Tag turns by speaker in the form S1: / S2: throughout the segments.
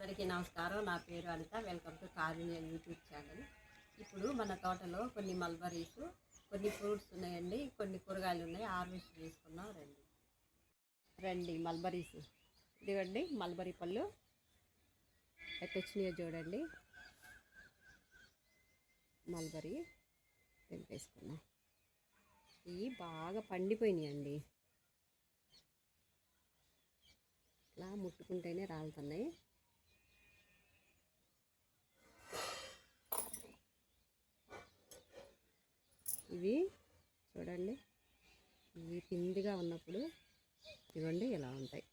S1: అందరికీ నమస్కారం. నా పేరు Anitha. Welcome to Karunya YouTube channel. ఇప్పుడు మన తోటలో కొన్ని మల్బరీస్ కొన్ని ఫ్రూట్స్ ఉన్నాయండి. కొన్ని కూరగాయలు ఉన్నాయి. హార్వెస్ట్ చేసుకున్నాం రండి. రండి మల్బరీస్. ఇదిగండి మల్బరీ పళ్ళు. ఎట్టొచ్చినాయో చూడండి. మల్బరీ తెంపేసుకున్నాం ఇవి బాగా పండిపోయినాయండి. ఇట్లా ముట్టుకుంటేనే రాలుతున్నాయి. ఇవి చూడండి. ఇవి పిండిగా ఉన్నప్పుడు ఇవ్వండి ఇలా ఉంటాయి.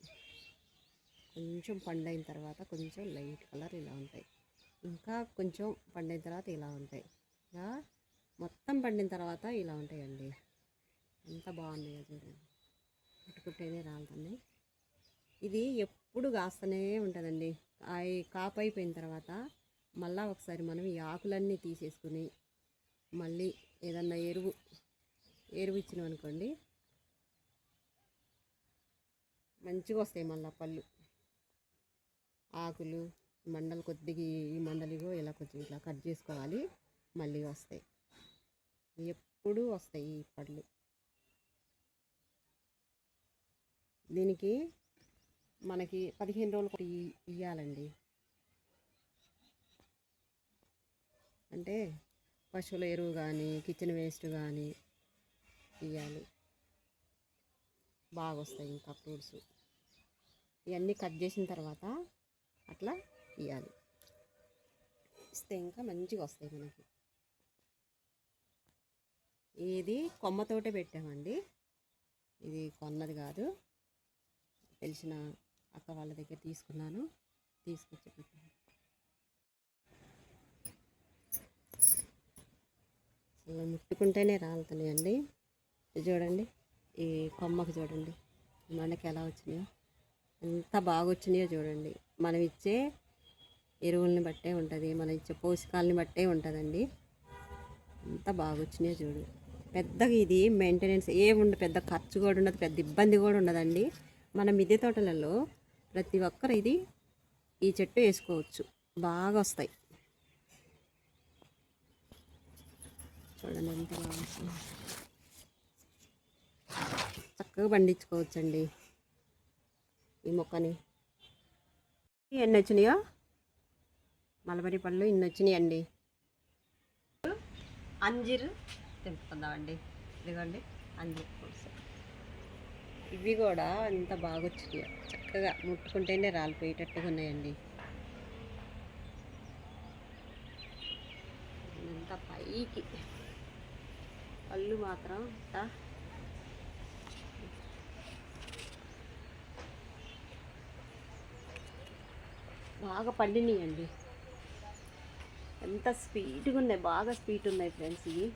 S1: కొంచెం పండైన తర్వాత కొంచెం లైట్ కలర్ ఇలా ఉంటాయి. ఇంకా కొంచెం పండిన తర్వాత ఇలా ఉంటాయి. ఇలా మొత్తం పండిన తర్వాత ఇలా ఉంటాయండి. ఎంత బాగున్నాయో చూడండి. ముట్టుకుంటేనే రాలుతున్నాయి. ఇది ఎప్పుడు కాస్తూనే ఉంటుందండి. అవి కాపు అయిపోయిన తర్వాత మళ్ళీ ఒకసారి మనం ఈ ఆకులన్నీ తీసేసుకుని మళ్ళీ ఏదన్నా ఎరువు ఎరువు ఇచ్చినాం అనుకోండి మంచిగా వస్తాయి మళ్ళీ పళ్ళు. ఆకులు మండలు కొద్దిగా ఈ మండలిగో ఇలా కొంచెం ఇట్లా కట్ చేసుకోవాలి మళ్ళీ వస్తాయి. ఎప్పుడూ వస్తాయి ఈ పళ్ళు. దీనికి మనకి పదిహేను రోజులు ఒకటి ఇవ్వాలండి అంటే పశువుల ఎరువు కానీ కిచెన్ వేస్ట్ కానీ ఇవ్వాలి బాగా వస్తాయి ఇంకా ఫ్రూట్స్. ఇవన్నీ కట్ చేసిన తర్వాత అట్లా ఇవ్వాలి ఇస్తే ఇంకా మంచిగా వస్తాయి మనకి. ఇది కొమ్మతోటే పెట్టామండి. ఇది కొన్నది కాదు. తెలిసిన అక్క వాళ్ళ దగ్గర తీసుకున్నాను. తీసుకొచ్చి పెట్టాను. అలా ముట్టుకుంటేనే రాలుతున్నాయండి చూడండి ఈ కొమ్మకు చూడండి మనకి ఎలా వచ్చినాయో. ఎంత బాగా వచ్చినాయో చూడండి. మనం ఇచ్చే ఎరువుల్ని బట్టే ఉంటుంది మనం ఇచ్చే పోషకాలని బట్టే ఉంటుందండి. ఎంత బాగా వచ్చినాయో చూడు. పెద్దగా ఇది మెయింటెనెన్స్ ఏముండదు పెద్ద ఖర్చు కూడా ఉండదు పెద్ద ఇబ్బంది కూడా ఉండదండి. మన మిద్దె తోటలలో ప్రతి ఒక్కరు ఇది ఈ చెట్టు వేసుకోవచ్చు. బాగా వస్తాయి. చూడండి ఎంత బాగా చక్కగా పండించుకోవచ్చండి ఈ మొక్కని. ఎన్ని వచ్చినాయో? మలబరి పళ్ళు ఇన్ని వచ్చినాయండి. అంజీరు తెంపుకుందామండి. ఇదిగోండి అంజీరు ఫ్రూట్స్ ఇవి కూడా ఎంత బాగా వచ్చినాయో చక్కగా ముట్టుకుంటేనే రాలిపోయేటట్టుగా ఉన్నాయండి. ఎంత పైకి. కళ్ళు మాత్రం బాగా పండినాయండి. ఎంత స్వీట్గా ఉన్నాయి బాగా స్వీట్ ఉన్నాయి ఫ్రెండ్స్ ఇవి.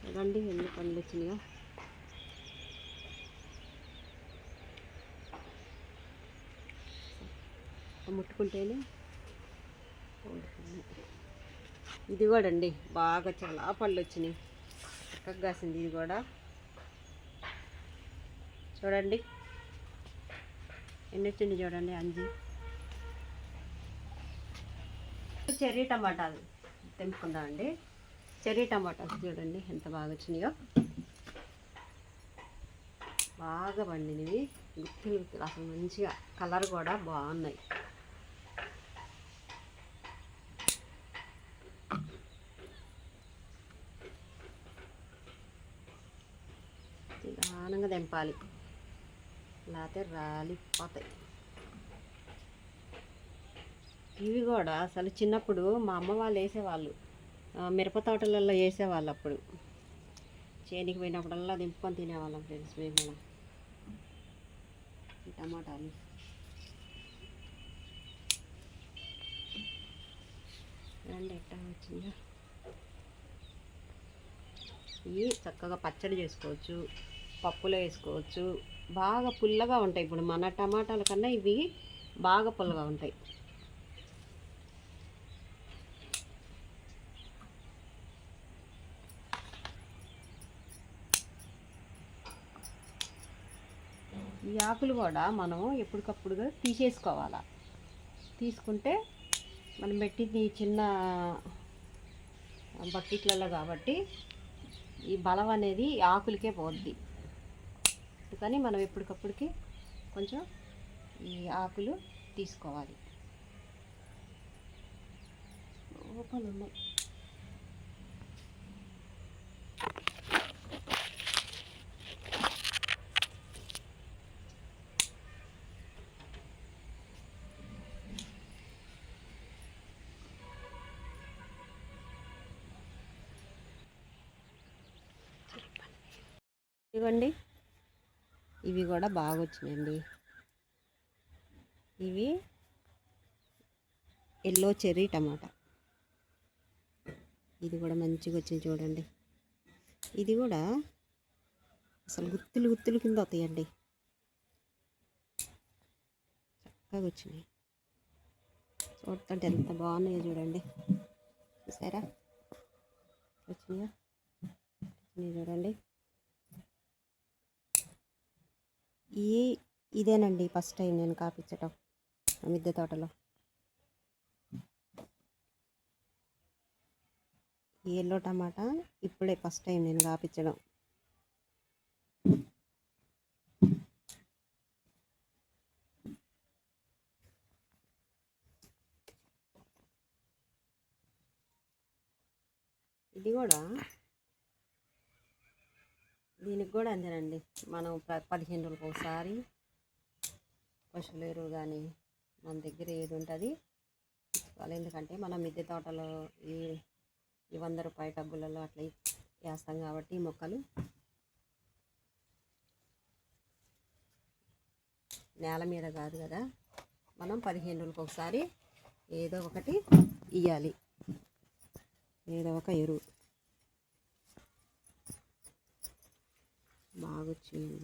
S1: చూడండి ఎన్ని పండ్లు వచ్చినాయో ముట్టుకుంటేనే ఇది కూడా అండి. బాగా చాలా పళ్ళు వచ్చినాయి. చక్కగా కాసింది ఇది కూడా. చూడండి. ఎన్ని వచ్చింది చూడండి అంజి? చెర్రీ టమాటాలు. తెంపుకుందామండి చెర్రీ టమాటాలు చూడండి ఎంత బాగా వచ్చినాయో. బాగా పండినవి. గుత్తులు గుత్తులు అసలు మంచిగా కలర్ కూడా బాగున్నాయి. నిదానంగా దింపాలి లేకపోతే రాలిపోతాయి. ఇవి కూడా అసలు చిన్నప్పుడు మా అమ్మ వాళ్ళు వేసేవాళ్ళు. మిరప తోటలలో వేసేవాళ్ళు అప్పుడు. చేనికి పోయినప్పుడల్లా దింపుకొని తినేవాళ్ళం ఫ్రెండ్స్ మేము కూడా. టమాటాలు. రండి ఎట్టా వచ్చిందా? ఇవి చక్కగా పచ్చడి చేసుకోవచ్చు. పప్పులో వేసుకోవచ్చు. బాగా పుల్లగా ఉంటాయి. ఇప్పుడు మన టమాటాల కన్నా ఇవి బాగా పుల్లగా ఉంటాయి. ఈ ఆకులు కూడా మనం ఎప్పటికప్పుడుగా తీసేసుకోవాలా. తీసుకుంటే మనం పెట్టింది ఈ చిన్న బకెట్లలో కాబట్టి ఈ బలం అనేది ఆకులకే పోద్ది. కానీ మనం ఎప్పటికప్పటికి కొంచెం ఈ ఆకులు తీసుకోవాలి. ఓపెన్ ఉన్నాయి. ఇవ్వండి. ఇవి కూడా బాగా వచ్చినాయండి ఇవి ఎల్లో చెర్రీ టమాటా. ఇది కూడా మంచిగా వచ్చింది చూడండి. ఇది కూడా అసలు గుత్తులు గుత్తులు కింద వస్తాయండి. చక్కగా వచ్చినాయి చూస్తుంటే ఎంత బాగున్నాయో చూడండి. చూసారా? వచ్చినాయా చూడండి. ఈ ఇదేనండి ఫస్ట్ టైం నేను కాపించటం మిద్దె తోటలో. ఈ ఎల్లో టమాటా ఇప్పుడే ఫస్ట్ టైం నేను కాపించడం. ఇది కూడా దీనికి కూడా అంతేనండి. మనం పదిహేను రోజులకు ఒకసారి పశువుల ఎరువు కానీ మన దగ్గర ఏది ఉంటుంది వాళ్ళు ఎందుకంటే మనం మిద్దె తోటలో ఈ ఈ వంద రూపాయ టబ్బులలో అట్లా వేస్తాం కాబట్టి మొక్కలు. నేల మీద కాదు కదా. మనం పదిహేను రోజులకు ఒకసారి ఏదో ఒకటి ఇవ్వాలి ఏదో ఒక ఎరువు. బాగా వచ్చింది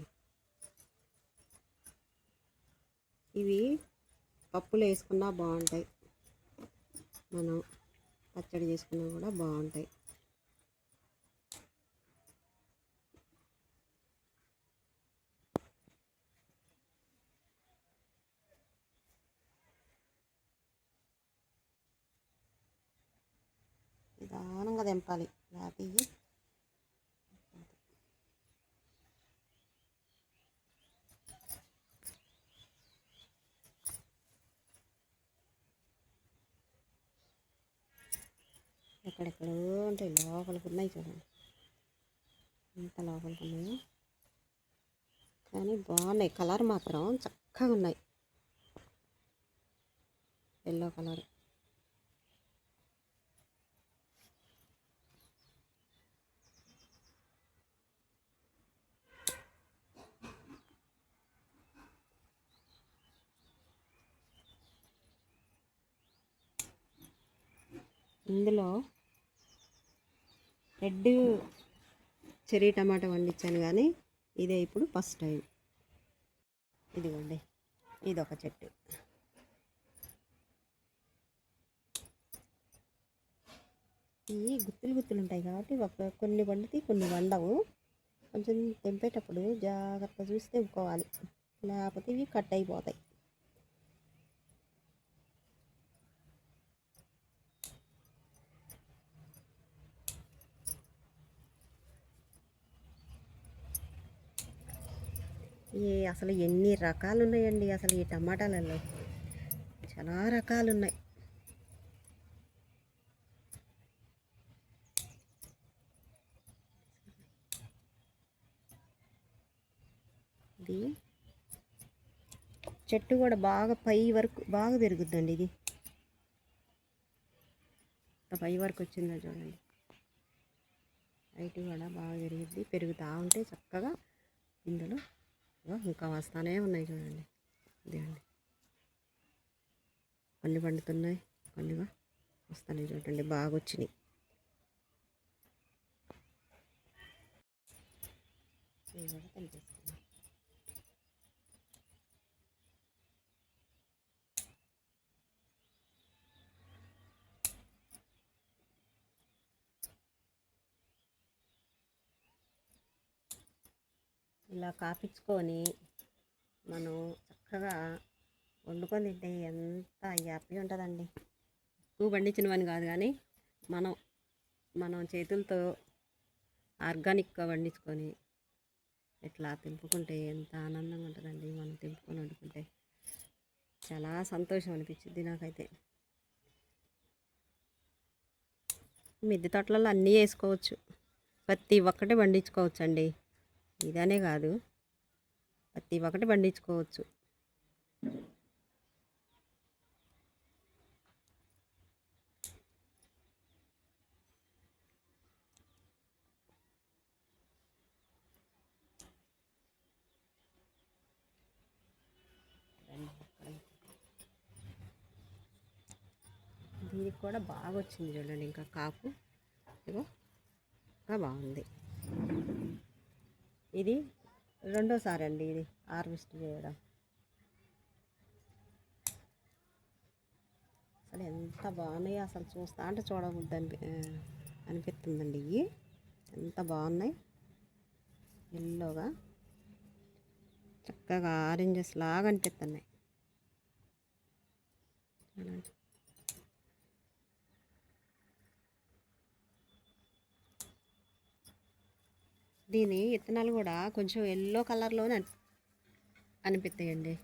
S1: ఇవి పప్పులు వేసుకున్నా బాగుంటాయి. మనం పచ్చడి చేసుకున్నా కూడా బాగుంటాయి. నిదానంగా తెంపాలి లేకపోతే ఎక్కడెక్కడో ఉంటాయి లోపలికి ఉన్నాయి చూడండి ఎంత లోపలికి ఉన్నాయో కానీ బాగున్నాయి. కలర్ మాత్రం చక్కగా ఉన్నాయి. Yellow colour. ఇందులో రెడ్ చెర్రీ టమాటా పండించాను కానీ ఇదే ఇప్పుడు ఫస్ట్ టైం ఇదిగోండి ఇది ఒక చెట్టు. ఇవి గుత్తులు గుత్తులు ఉంటాయి కాబట్టి ఒక కొన్ని వండితే కొన్ని వండవు. కొంచెం తెంపేటప్పుడు జాగ్రత్త చూసి తెంపుకోవాలి లేకపోతే ఇవి కట్ అయిపోతాయి. ఈ అసలు ఎన్ని రకాలు ఉన్నాయండి అసలు ఈ టమాటాలలో? చాలా రకాలు ఉన్నాయి ఇది చెట్టు కూడా బాగా పై వరకు బాగా పెరుగుద్దండి ఇది. పై వరకు వచ్చిందో చూడండి. హైట్ కూడా బాగా పెరుగుద్ది పెరుగుతూ ఉంటే చక్కగా ఇందులో ఇంకా వస్తానే ఉన్నాయి చూడండి. ఇదేండి కొన్ని పండుతున్నాయి. కొన్నిగా వస్తానే చూడండి. బాగా వచ్చినాయి. ఇవి కూడా ఇలా కాపించుకొని మనం చక్కగా వండుకొని తింటే ఎంత హ్యాపీ ఉంటుందండి. ఎక్కువ పండించినవని కాదు కానీ మనం మనం చేతులతో ఆర్గానిక్గా పండించుకొని ఇట్లా తెంపుకుంటే ఎంత ఆనందంగా ఉంటుందండి. మనం తెంపుకొని వండుకుంటే చాలా సంతోషం అనిపించింది నాకైతే. మిద్దె తోటలలో అన్నీ వేసుకోవచ్చు. ప్రతి ఒక్కటి పండించుకోవచ్చు అండి ఇదనే కాదు. ప్రతి ఒక్కటి పండించుకోవచ్చు. దీనికి కూడా బాగా వచ్చింది చూడండి ఇంకా కాపు. ఇగో ఇంకా బాగుంది. ఇది రెండోసారి అండి ఇది హార్వెస్ట్ చేయడం. అసలు ఎంత బాగున్నాయి అసలు చూస్తా అంటే చూడబుద్ది అనిపి అనిపిస్తుందండి ఇవి. ఎంత బాగున్నాయి. ఎల్లోగా చక్కగా ఆరెంజెస్ లాగా అనిపిస్తున్నాయి. అలాంటి దీని విత్తనాలు కూడా కొంచెం ఎల్లో కలర్లోనే అనిపిస్తాయండి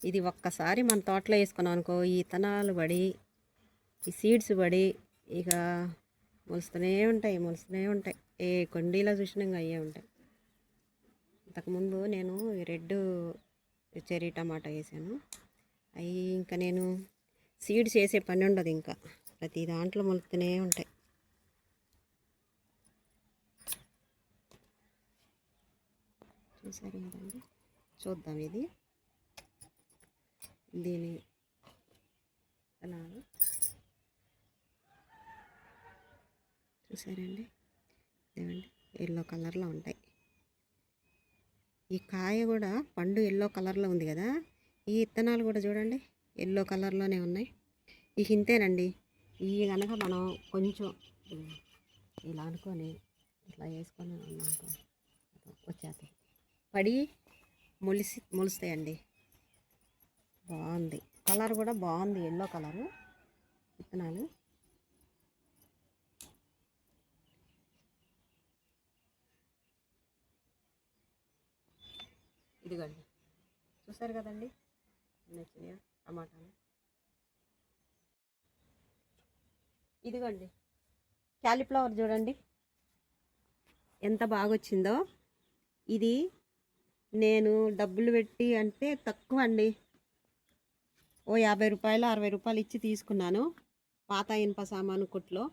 S1: ఇది ఒక్కసారి మన తోటలో వేసుకున్నాం అనుకో ఈ విత్తనాలు పడి ఈ సీడ్స్ పడి ఇక మొలుస్తూనే ఉంటాయి మొలుస్తూనే ఉంటాయి. ఏ కొండీలో చూసినా ఇంకా అయ్యే ఉంటాయి. ఇంతకుముందు నేను రెడ్ చెర్రీ టమాటా వేసాను. అవి ఇంకా నేను సీడ్స్ వేసే పని ఉండదు ఇంకా. ప్రతి దాంట్లో మొలుస్తూనే ఉంటాయి. సరే కదండి చూద్దాం ఇది. దీని అలా చూసారండి? ఏమండి? ఎల్లో కలర్లో ఉంటాయి. ఈ కాయ కూడా పండు ఎల్లో కలర్లో ఉంది కదా? ఈ విత్తనాలు కూడా చూడండి ఎల్లో కలర్లోనే ఉన్నాయి. ఈ ఇంతేనండి ఈ కనుక మనం కొంచెం ఇలా అనుకొని ఇట్లా వేసుకొని ఉన్నాం వచ్చేస్తాయి. పడి మొలిసి మొలుస్తాయండి. బాగుంది. కలర్ కూడా బాగుంది. Yellow colour. విత్తనాలు. ఇదిగోండి. చూసారు కదండి? నచ్చినాయా? టమాటాలు. ఇదిగోండి. క్యాలీఫ్లవర్ చూడండి. ఎంత బాగా వచ్చిందో ఇది నేను డబ్బులు పెట్టి అంటే తక్కువ అండి ఓ యాభై రూపాయలు అరవై రూపాయలు ఇచ్చి తీసుకున్నాను. పాత ఇనుప సామాను కొట్లో.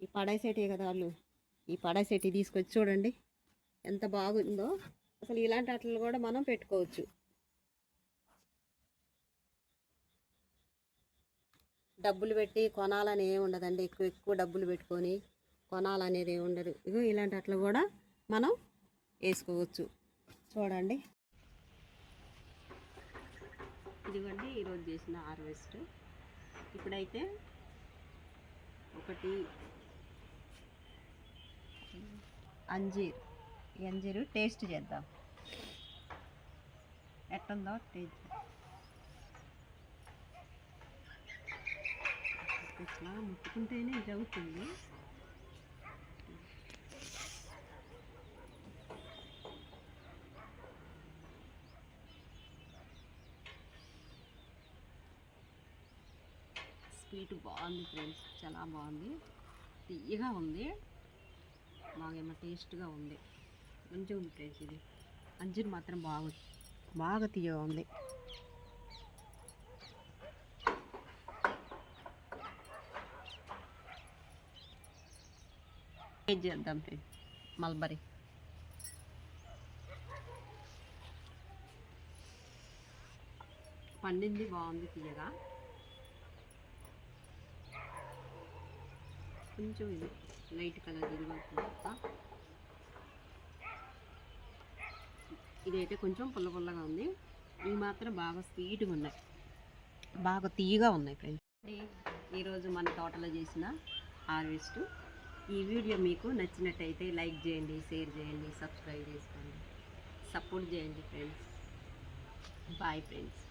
S1: ఈ పడైసేటి కదా వాళ్ళు. ఈ పడైసేటి తీసుకొచ్చి చూడండి. ఎంత బాగుందో. అసలు ఇలాంటి వాటిలో కూడా మనం పెట్టుకోవచ్చు. డబ్బులు పెట్టి కొనాలని ఏమి ఉండదండి. ఎక్కువ ఎక్కువ డబ్బులు పెట్టుకొని కొనాలనేది ఏమి ఉండదు. ఇగో ఇలాంటి అట్లా కూడా మనం వేసుకోవచ్చు. చూడండి. ఇదిగోండి ఈరోజు చేసిన హార్వెస్ట్. ఇప్పుడైతే ఒకటి అంజీర్. అంజీరు టేస్ట్ చేద్దాం. ఎట్టుందో టేస్ట్. ఇట్లా ముట్టుకుంటేనే ఇది అవుతుంది. స్వీట్ బాగుంది ఫ్రెండ్స్ చాలా బాగుంది. తీయగా ఉంది. బాగేమో టేస్ట్గా ఉంది. మంచిగా ఉంది ఫ్రెండ్స్ ఇది. అంజీర్ మాత్రం బాగా బాగా తీయగా ఉంది. టేస్ట్ చేద్దాం ఫ్రెండ్స్ మల్బరీ. పండింది బాగుంది తీయగా. కొంచెం ఇది లైట్ కలర్ తిరుగుతుంది ఇదైతే కొంచెం పుల్ల పుల్లగా ఉంది. ఇవి మాత్రం బాగా స్వీట్గా ఉన్నాయి. బాగా తీయగా ఉన్నాయి ఫ్రెండ్స్. ఈరోజు మన తోటలో చేసిన హార్వెస్ట్. ఈ వీడియో మీకు నచ్చినట్టయితే లైక్ చేయండి షేర్ చేయండి సబ్స్క్రైబ్ చేసుకోండి. సపోర్ట్ చేయండి ఫ్రెండ్స్. Bye friends.